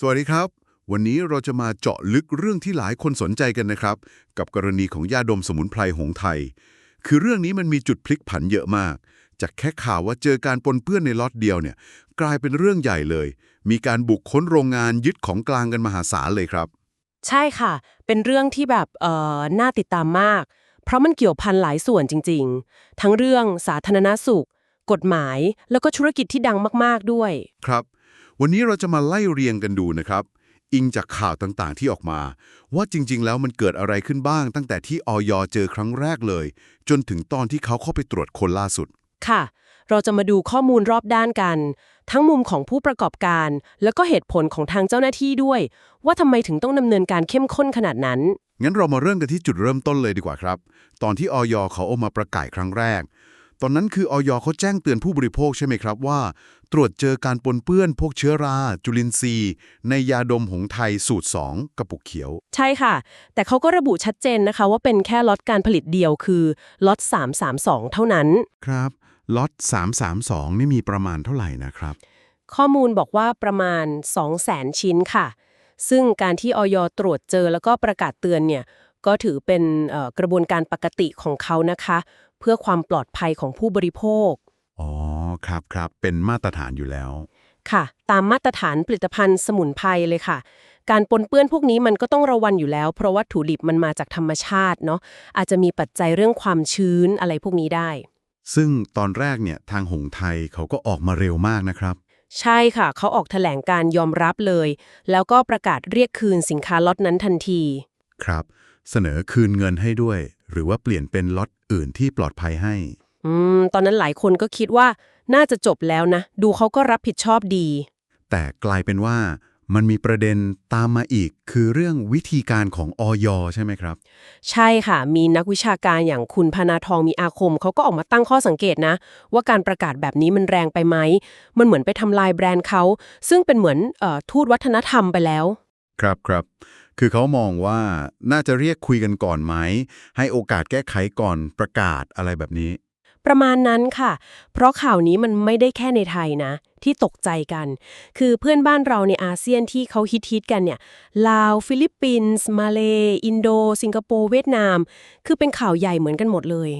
สวัสดีครับ วันนี้เราจะมาเจาะลึกเรื่องที่หลายคนสนใจกันนะครับ กับกรณีของยาดมสมุนไพรหงไทย คือเรื่องนี้มันมีจุดพลิกผันเยอะมาก จากแค่ข่าวว่าเจอการปนเปื้อนในล็อตเดียวเนี่ย กลายเป็นเรื่องใหญ่เลย มีการบุกค้นโรงงานยึดของกลางกันมหาศาลเลยครับ ใช่ค่ะ เป็นเรื่องที่แบบเอ่อน่าติดตามมาก เพราะมันเกี่ยวพันหลายส่วนจริง ๆ ทั้งเรื่องสาธารณสุข กฎหมาย แล้วก็ธุรกิจที่ดังมาก ๆด้วย ครับ วันนี้เราจะมาไล่เรียงกันดูนะครับ อิงจากข่าวต่างๆ ที่ออกมา ว่าจริง ๆ แล้วมันเกิดอะไรขึ้นบ้าง ตั้งแต่ที่ออยเจอครั้งแรกเลย จนถึงตอนที่เขาเข้าไปตรวจคนล่าสุด ค่ะ เราจะมาดูข้อมูลรอบด้านกัน ทั้งมุมของผู้ประกอบการ แล้วก็เหตุผลของทางเจ้าหน้าที่ด้วย ว่าทำไมถึงต้องดำเนินการเข้มข้นขนาดนั้นงั้นเรามาเริ่มกันที่จุดเริ่มต้นเลยดีกว่าครับ ตอนที่ออยเขาเอามาประกาศครั้งแรก ตอนนั้นคือออยเขาแจ้งเตือนผู้บริโภคใช่ไหมครับว่า ตรวจเจอการปนเปื้อนพวกเชื้อรา จุลินทรีย์ ในยาดมหงไทยสูตร 2 กระปุกเขียว ใช่ค่ะ แต่เขาก็ระบุชัดเจนนะคะ ว่าเป็นแค่ล็อตการผลิตเดียวคือล็อต332 เท่านั้น ครับล็อต332 นี่มีประมาณเท่าไหร่นะครับ ข้อมูลบอกว่าประมาณ 200,000 ชิ้นค่ะ ซึ่งการที่ออยตรวจเจอแล้วก็ประกาศเตือนเนี่ยก็ถือเป็นเอ่อกระบวนการปกติของเขานะคะ เพื่อความปลอดภัยของผู้บริโภค อ๋อ ครับครับเป็นมาตรฐานอยู่แล้ว ค่ะ ตามมาตรฐานผลิตภัณฑ์สมุนไพรเลยค่ะ การปนเปื้อนพวกนี้มันก็ต้องระวังอยู่แล้ว เพราะวัตถุดิบมันมาจากธรรมชาติเนาะอาจจะมีปัจจัยเรื่องความชื้นอะไรพวกนี้ได้ ซึ่งตอนแรกเนี่ยทางหงไทยเขาก็ออกมาเร็วมากนะครับ ใช่ค่ะ เขาออกแถลงการยอมรับเลย แล้วก็ประกาศเรียกคืนสินค้าล็อตนั้นทันที ครับ เสนอคืนเงินให้ด้วย หรือว่าเปลี่ยนเป็นล็อตอื่นที่ปลอดภัยให้ อืม ตอนนั้นหลายคนก็คิดว่าน่าจะจบแล้วนะ ดูเขาก็รับผิดชอบดี แต่กลายเป็นว่ามันมีประเด็นตามมาอีก คือเรื่องวิธีการของออยใช่ไหมครับ ใช่ค่ะ มีนักวิชาการอย่างคุณพนาทองมีอาคม เขาก็ออกมาตั้งข้อสังเกตนะ ว่าการประกาศแบบนี้มันแรงไปไหม มันเหมือนไปทำลายแบรนด์เขา ซึ่งเป็นเหมือนเอ่อทูตวัฒนธรรมไปแล้ว ครับครับ คือเขามองว่าน่าจะเรียกคุยกันก่อนไหม ให้โอกาสแก้ไขก่อนประกาศอะไรแบบนี้ ประมาณนั้นค่ะ เพราะข่าวนี้มันไม่ได้แค่ในไทยนะ ที่ตกใจกัน คือเพื่อนบ้านเราในอาเซียนที่เขาฮิตๆกันเนี่ยลาว ฟิลิปปินส์ มาเลอินโด สิงคโปร์เวียดนาม คือเป็นข่าวใหญ่เหมือนกันหมดเลย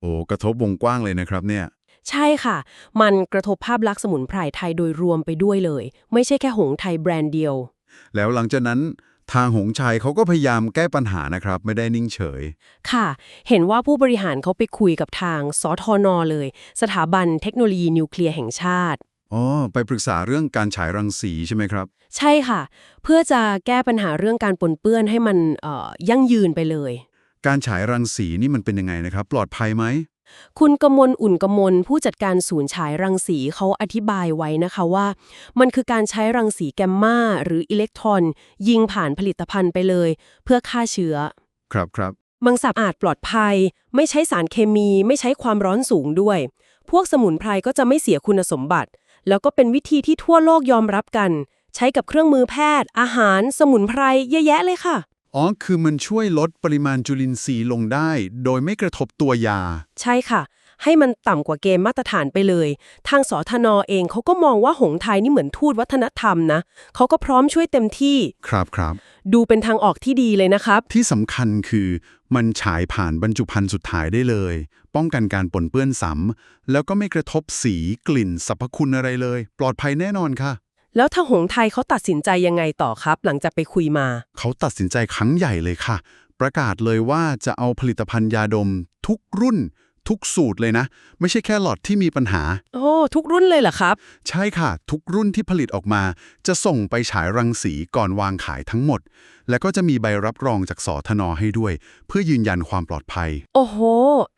โอ้กระทบวงกว้างเลยนะครับเนี่ยใช่ค่ะ มันกระทบภาพลักษณ์สมุนไพรไทยโดยรวมไปด้วยเลย ไม่ใช่แค่หงส์ไทยแบรนด์เดียว แล้วหลังจากนั้น ทางหงชัยเขาก็พยายามแก้ปัญหานะครับ ไม่ได้นิ่งเฉย ค่ะ เห็นว่าผู้บริหารเขาไปคุยกับทางสทนเลย สถาบันเทคโนโลยีนิวเคลียร์แห่งชาติ อ๋อ ไปปรึกษาเรื่องการฉายรังสีใช่ไหมครับ ใช่ค่ะ เพื่อจะแก้ปัญหาเรื่องการปนเปื้อนให้มันเอ่อยั่งยืนไปเลย การฉายรังสีนี่มันเป็นยังไงนะครับ ปลอดภัยไหม คุณกมลอุ่นกมลผู้จัดการศูนย์ฉายรังสีเขาอธิบายไว้นะคะว่า มันคือการใช้รังสีแกมมาหรืออิเล็กตรอน ยิงผ่านผลิตภัณฑ์ไปเลย เพื่อฆ่าเชื้อ ครับครับมังสะอาดปลอดภัย ไม่ใช้สารเคมี ไม่ใช้ความร้อนสูงด้วย พวกสมุนไพรก็จะไม่เสียคุณสมบัติ แล้วก็เป็นวิธีที่ทั่วโลกยอมรับกัน ใช้กับเครื่องมือแพทย์ อาหาร สมุนไพรเยอะแยะเลยค่ะ อ๋อ คือมันช่วยลดปริมาณจุลินทรีย์ลงได้ โดยไม่กระทบตัวยา ใช่ค่ะ ให้มันต่ำกว่าเกณฑ์มาตรฐานไปเลย ทางสทนเองเขาก็มองว่าหงส์ไทยนี่เหมือนทูตวัฒนธรรมนะเขาก็พร้อมช่วยเต็มที่ ครับครับ ดูเป็นทางออกที่ดีเลยนะครับ ที่สำคัญคือมันฉายผ่านบรรจุภัณฑ์สุดท้ายได้เลย ป้องกันการปนเปื้อนซ้ำแล้วก็ไม่กระทบสีกลิ่นสรรพคุณอะไรเลย ปลอดภัยแน่นอนค่ะ แล้วทางหงส์ไทยเขาตัดสินใจยังไงต่อครับ หลังจากไปคุยมา เขาตัดสินใจครั้งใหญ่เลยค่ะ ประกาศเลยว่าจะเอาผลิตภัณฑ์ยาดม ทุกรุ่น ทุกสูตรเลยนะ ไม่ใช่แค่หลอดที่มีปัญหา โอ้ทุกรุ่นเลยเหรอครับ ใช่ค่ะ ทุกรุ่นที่ผลิตออกมา จะส่งไปฉายรังสีก่อนวางขายทั้งหมด แล้วก็จะมีใบรับรองจากสทนให้ด้วย เพื่อยืนยันความปลอดภัย โอ้โห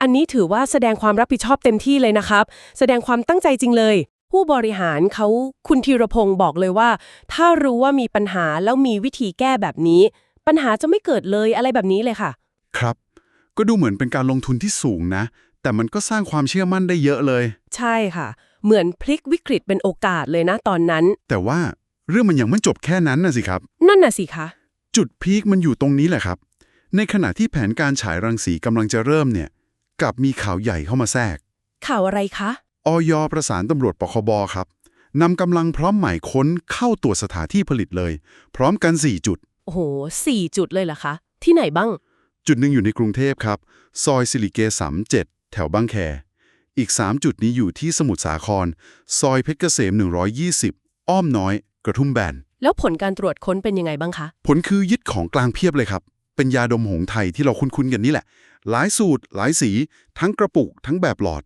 อันนี้ถือว่าแสดงความรับผิดชอบเต็มที่เลยนะครับ แสดงความตั้งใจจริงเลย ผู้บริหารเขาคุณธีรพงศ์บอกเลยว่า ถ้ารู้ว่ามีปัญหาแล้วมีวิธีแก้แบบนี้ ปัญหาจะไม่เกิดเลยอะไรแบบนี้เลยค่ะ ครับ ก็ดูเหมือนเป็นการลงทุนที่สูงนะ แต่มันก็สร้างความเชื่อมั่นได้เยอะเลย ใช่ค่ะ เหมือนพลิกวิกฤตเป็นโอกาสเลยนะตอนนั้น แต่ว่าเรื่องมันยังไม่จบแค่นั้นนะสิครับ นั่นน่ะสิคะจุดพีคมันอยู่ตรงนี้แหละครับ ในขณะที่แผนการฉายรังสีกำลังจะเริ่มเนี่ยกลับมีข่าวใหญ่เข้ามาแทรก ข่าวอะไรคะ ออยประสานตำรวจปคบครับนำกำลังพร้อมหมายค้นเข้าตรวจสถานที่ผลิตเลย พร้อมกัน 4 จุด โอ้โหสี่จุดเลยเหรอคะ ที่ไหนบ้าง จุดหนึ่งอยู่ในกรุงเทพครับ ซอยสิริเกสามเจ็ดแถวบางแค อีก 3 จุดนี้อยู่ที่สมุทรสาคร ซอยเพชรเกษม 120 อ้อมน้อย กระทุ่มแบน แล้วผลการตรวจค้นเป็นยังไงบ้างคะ ผลคือยึดของกลางเพียบเลยครับ เป็นยาดมหงส์ไทยที่เราคุ้นๆกันนี่แหละ หลายสูตร หลายสี ทั้งกระปุก ทั้งแบบหลอด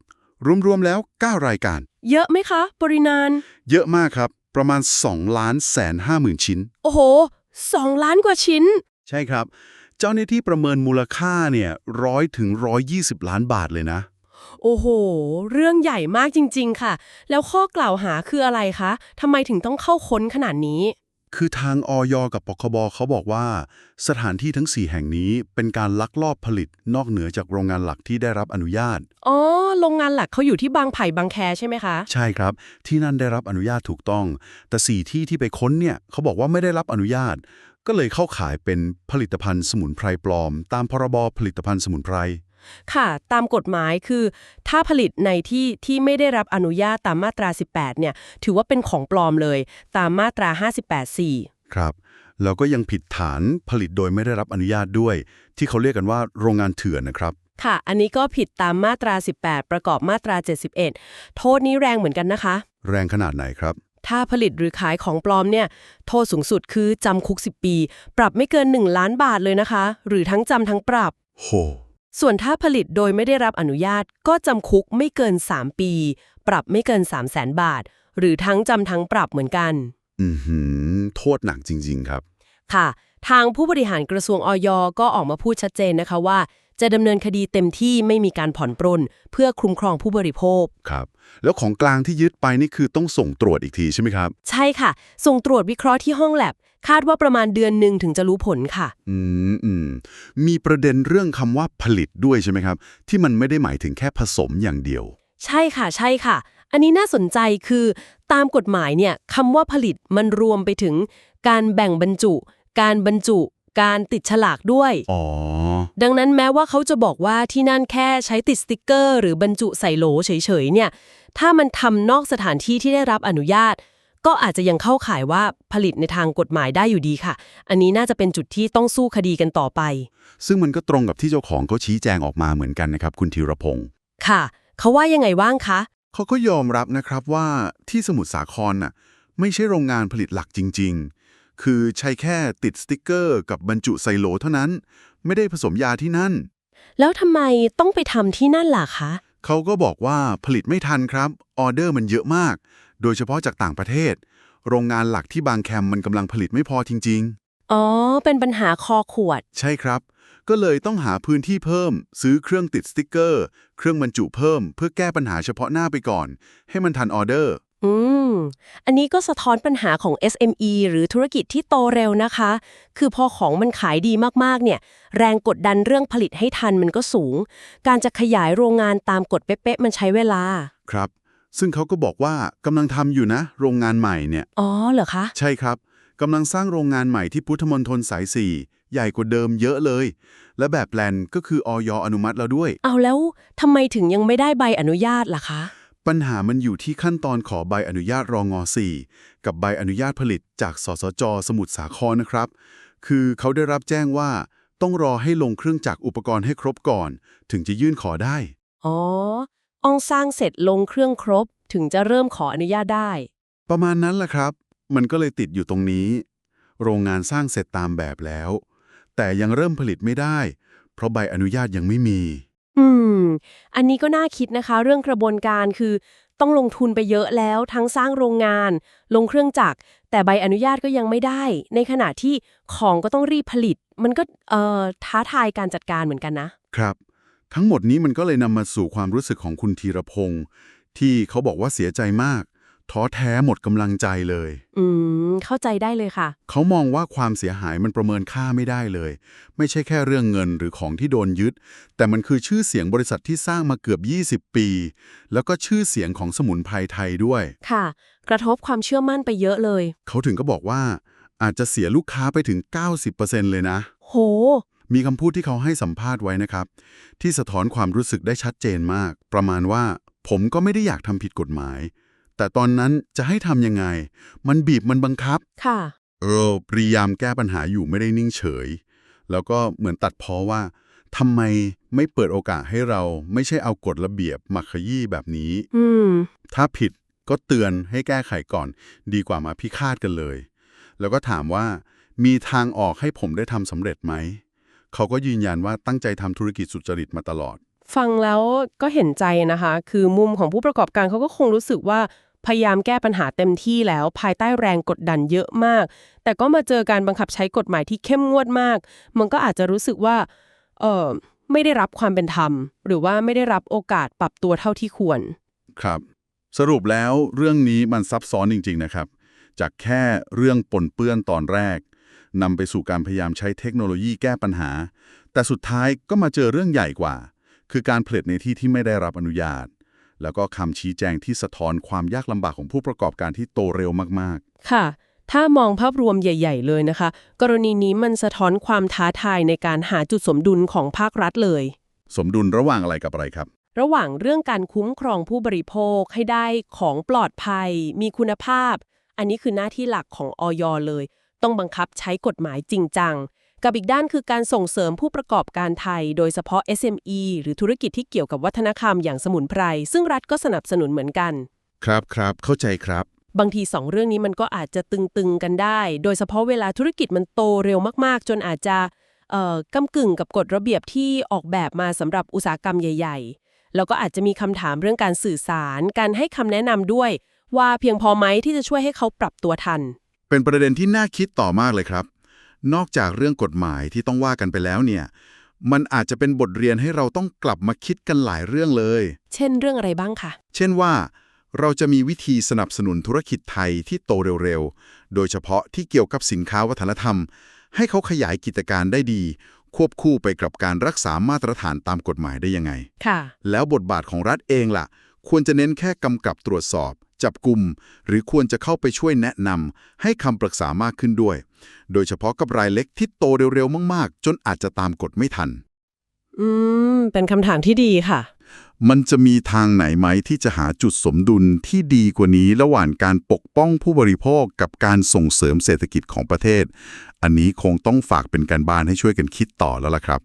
รวมๆแล้ว 9 รายการ เยอะไหมคะ ปริมาณเยอะมากครับ ประมาณ2ล้านแสนห้าหมื่นชิ้น โอ้โหสองล้านกว่าชิ้น ใช่ครับ เจ้าหน้าที่ประเมินมูลค่าเนี่ยร้อยถึงร้อยยี่สิบล้านบาทเลยนะ โอ้โห เรื่องใหญ่มากจริง ๆ ค่ะ แล้วข้อกล่าวหาคืออะไรคะทำไมถึงต้องเข้าค้นขนาดนี้ คือทางออยกับปคบเขาบอกว่า สถานที่ทั้ง 4 แห่งนี้เป็นการลักลอบผลิตนอกเหนือจากโรงงานหลักที่ได้รับอนุญาต อ๋อ โรงงานหลักเขาอยู่ที่บางไผ่บางแคใช่ไหมคะ ใช่ครับ ที่นั่นได้รับอนุญาตถูกต้อง แต่สี่ที่ที่ไปค้นเนี่ยเขาบอกว่าไม่ได้รับอนุญาต ก็เลยเข้าขายเป็นผลิตภัณฑ์สมุนไพรปลอม ตามพรบผลิตภัณฑ์สมุนไพร ค่ะ ตามกฎหมายคือ ถ้าผลิตในที่ที่ไม่ได้รับอนุญาตตามมาตรา 18 เนี่ย ถือว่าเป็นของปลอมเลย ตามมาตรา 58.4 ครับ แล้วก็ยังผิดฐานผลิตโดยไม่ได้รับอนุญาตด้วย ที่เขาเรียกกันว่าโรงงานเถื่อนนะครับ ค่ะ อันนี้ก็ผิดตามมาตรา 18 ประกอบมาตรา 71 โทษนี้แรงเหมือนกันนะคะ แรงขนาดไหนครับถ้าผลิตหรือขายของปลอมเนี่ย โทษสูงสุดคือจำคุก 10 ปี ปรับไม่เกิน 1 ล้านบาทเลยนะคะ หรือทั้งจำทั้งปรับ โห ส่วนถ้าผลิตโดยไม่ได้รับอนุญาตก็จำคุกไม่เกิน 3 ปี ปรับไม่เกิน 3 0 0แสนบาท หรือทั้งจำทั้งปรับเหมือนกัน อือหือ โทษหนักจริง ๆ ครับ ค่ะ ทางผู้บริหารกระทรวงออยก็ออกมาพูดชัดเจนนะคะว่า จะดำเนินคดีเต็มที่ไม่มีการผ่อนปรนเพื่อคุ้มครองผู้บริโภค ครับ แล้วของกลางที่ยึดไปนี่คือต้องส่งตรวจอีกทีใช่ไหมครับ ใช่ค่ะ ส่งตรวจวิเคราะห์ที่ห้องแลบ คาดว่าประมาณเดือนหนึ่งถึงจะรู้ผลค่ะ อืมอืมมีประเด็นเรื่องคำว่าผลิตด้วยใช่ไหมครับ ที่มันไม่ได้หมายถึงแค่ผสมอย่างเดียว ใช่ค่ะ ใช่ค่ะ อันนี้น่าสนใจคือตามกฎหมายเนี่ยคำว่าผลิตมันรวมไปถึง การแบ่งบรรจุ การบรรจุ การติดฉลากด้วย อ๋อ ดังนั้นแม้ว่าเขาจะบอกว่าที่นั่นแค่ใช้ติดสติกเกอร์ หรือบรรจุใส่โหลเฉยๆเนี่ย ถ้ามันทำนอกสถานที่ที่ได้รับอนุญาต ก็อาจจะยังเข้าข่ายว่าผลิตในทางกฎหมายได้อยู่ดีค่ะ อันนี้น่าจะเป็นจุดที่ต้องสู้คดีกันต่อไป ซึ่งมันก็ตรงกับที่เจ้าของเขาชี้แจงออกมาเหมือนกันนะครับ คุณธีรพงศ์ค่ะ เขาว่ายังไงบ้างคะเขาก็ยอมรับนะครับว่าที่สมุทรสาครน่ะไม่ใช่โรงงานผลิตหลักจริง ๆ คือใช้แค่ติดสติกเกอร์กับบรรจุไซโลเท่านั้น ไม่ได้ผสมยาที่นั่น แล้วทำไมต้องไปทำที่นั่นล่ะคะ เขาก็บอกว่าผลิตไม่ทันครับ ออเดอร์มันเยอะมาก โดยเฉพาะจากต่างประเทศ โรงงานหลักที่บางแคมมันกำลังผลิตไม่พอจริงอ๋อ เป็นปัญหาคอขวดๆใช่ครับ ก็เลยต้องหาพื้นที่เพิ่ม ซื้อเครื่องติดสติกเกอร์ เครื่องบรรจุเพิ่ม เพื่อแก้ปัญหาเฉพาะหน้าไปก่อน ให้มันทันออเดอร์ อืม อันนี้ก็สะท้อนปัญหาของ SME หรือธุรกิจที่โตเร็วนะคะ คือพอของมันขายดีมากๆ เนี่ย แรงกดดันเรื่องผลิตให้ทันมันก็สูง การจะขยายโรงงานตามกฎเป๊ะๆ มันใช้เวลา ครับ ซึ่งเขาก็บอกว่ากำลังทำอยู่นะ โรงงานใหม่เนี่ย อ๋อเหรอคะ ใช่ครับกำลังสร้างโรงงานใหม่ที่พุทธมณฑลสาย4ใหญ่กว่าเดิมเยอะเลย และแบบแปลนก็คือออยอนุมัติแล้วด้วย เอาแล้วทำไมถึงยังไม่ได้ใบอนุญาตล่ะคะ ปัญหามันอยู่ที่ขั้นตอนขอใบอนุญาตรองอ4กับใบอนุญาตผลิตจากสสจ สมุทรสาครนะครับ คือเขาได้รับแจ้งว่าต้องรอให้ลงเครื่องจักรอุปกรณ์ให้ครบก่อน ถึงจะยื่นขอได้ อ๋อ อองสร้างเสร็จลงเครื่องครบ ถึงจะเริ่มขออนุญาตได้ ประมาณนั้นแหละครับ มันก็เลยติดอยู่ตรงนี้ โรงงานสร้างเสร็จตามแบบแล้ว แต่ยังเริ่มผลิตไม่ได้ เพราะใบอนุญาตยังไม่มี อืม อันนี้ก็น่าคิดนะคะ เรื่องกระบวนการคือ ต้องลงทุนไปเยอะแล้ว ทั้งสร้างโรงงาน ลงเครื่องจักรแต่ใบอนุญาตก็ยังไม่ได้ ในขณะที่ของก็ต้องรีบผลิต มันก็เอ่อท้าทายการจัดการเหมือนกันนะครับ ทั้งหมดนี้มันก็เลยนำมาสู่ความรู้สึกของคุณธีรพงศ์ที่เขาบอกว่าเสียใจมาก ท้อแท้หมดกำลังใจเลย อืม เข้าใจได้เลยค่ะ เขามองว่าความเสียหายมันประเมินค่าไม่ได้เลย ไม่ใช่แค่เรื่องเงินหรือของที่โดนยึด แต่มันคือชื่อเสียงบริษัทที่สร้างมาเกือบ 20 ปี แล้วก็ชื่อเสียงของสมุนไพรไทยด้วย ค่ะ กระทบความเชื่อมั่นไปเยอะเลย เขาถึงก็บอกว่า อาจจะเสียลูกค้าไปถึง 90%เลยนะ โห มีคำพูดที่เขาให้สัมภาษณ์ไว้นะครับ ที่สะท้อนความรู้สึกได้ชัดเจนมาก ประมาณว่า ผมก็ไม่ได้อยากทำผิดกฎหมายแต่แต่ตอนนั้นจะให้ทำยังไง มันบีบมันบังคับ ค่ะ เออพยายามแก้ปัญหาอยู่ไม่ได้นิ่งเฉย แล้วก็เหมือนตัดพ้อว่าทำไมไม่เปิดโอกาสให้เรา ไม่ใช่เอากฎระเบียบมาขยี้แบบนี้ อืม ถ้าผิดก็เตือนให้แก้ไขก่อน ดีกว่ามาพิฆาตกันเลย แล้วก็ถามว่า มีทางออกให้ผมได้ทำสำเร็จไหม เขาก็ยืนยันว่าตั้งใจทำธุรกิจสุจริตมาตลอด ฟังแล้วก็เห็นใจนะคะ คือมุมของผู้ประกอบการเขาก็คงรู้สึกว่าพยายามแก้ปัญหาเต็มที่แล้ว ภายใต้แรงกดดันเยอะมาก แต่ก็มาเจอการบังคับใช้กฎหมายที่เข้มงวดมาก มันก็อาจจะรู้สึกว่าเออไม่ได้รับความเป็นธรรม หรือว่าไม่ได้รับโอกาสปรับตัวเท่าที่ควร ครับ สรุปแล้วเรื่องนี้มันซับซ้อนจริง ๆ นะครับ จากแค่เรื่องปนเปื้อนตอนแรก นำไปสู่การพยายามใช้เทคโนโลยีแก้ปัญหา แต่สุดท้ายก็มาเจอเรื่องใหญ่กว่า คือการผลิตในที่ที่ไม่ได้รับอนุญาต แล้วก็คำชี้แจงที่สะท้อนความยากลำบากของผู้ประกอบการที่โตเร็วมากค่ะ ถ้ามองภาพรวมใหญ่ ๆ เลยนะคะ กรณีนี้มันสะท้อนความท้าทายในการหาจุดสมดุลของภาครัฐเลยๆสมดุลระหว่างอะไรกับอะไรครับระหว่างเรื่องการคุ้มครองผู้บริโภคให้ได้ของปลอดภัย มีคุณภาพ อันนี้คือหน้าที่หลักของออยเลย ต้องบังคับใช้กฎหมายจริงจัง กับอีกด้านคือการส่งเสริมผู้ประกอบการไทย โดยเฉพาะ SME หรือธุรกิจที่เกี่ยวกับวัฒนธรรมอย่างสมุนไพร ซึ่งรัฐก็สนับสนุนเหมือนกัน ครับครับเข้าใจครับ บางทีสองเรื่องนี้มันก็อาจจะตึงๆกันได้ โดยเฉพาะเวลาธุรกิจมันโตเร็วมากๆ จนอาจจะเอ่อกำกึ่งกับกฎระเบียบที่ออกแบบมาสำหรับอุตสาหกรรมใหญ่ ๆ แล้วก็อาจจะมีคำถามเรื่องการสื่อสาร การให้คำแนะนำด้วย ว่าเพียงพอไหมที่จะช่วยให้เขาปรับตัวทัน เป็นประเด็นที่น่าคิดต่อมากเลยครับ นอกจากเรื่องกฎหมายที่ต้องว่ากันไปแล้วเนี่ยมันอาจจะเป็นบทเรียนให้เราต้องกลับมาคิดกันหลายเรื่องเลย เช่นเรื่องอะไรบ้างคะ เช่นว่า เราจะมีวิธีสนับสนุนธุรกิจไทยที่โตเร็วๆ โดยเฉพาะที่เกี่ยวกับสินค้าวัฒนธรรม ให้เขาขยายกิจการได้ดี ควบคู่ไปกับการรักษามาตรฐานตามกฎหมายได้ยังไง ค่ะ แล้วบทบาทของรัฐเองล่ะ ควรจะเน้นแค่กำกับตรวจสอบ จับกลุ่ม หรือควรจะเข้าไปช่วยแนะนำให้คำปรึกษามากขึ้นด้วย โดยเฉพาะกับรายเล็กที่โตเร็วๆ มากๆ จนอาจจะตามกฎไม่ทัน อืม เป็นคำถามที่ดีค่ะ มันจะมีทางไหนไหมที่จะหาจุดสมดุลที่ดีกว่านี้ระหว่างการปกป้องผู้บริโภคกับการส่งเสริมเศรษฐกิจของประเทศ อันนี้คงต้องฝากเป็นการบ้านให้ช่วยกันคิดต่อแล้วล่ะครับ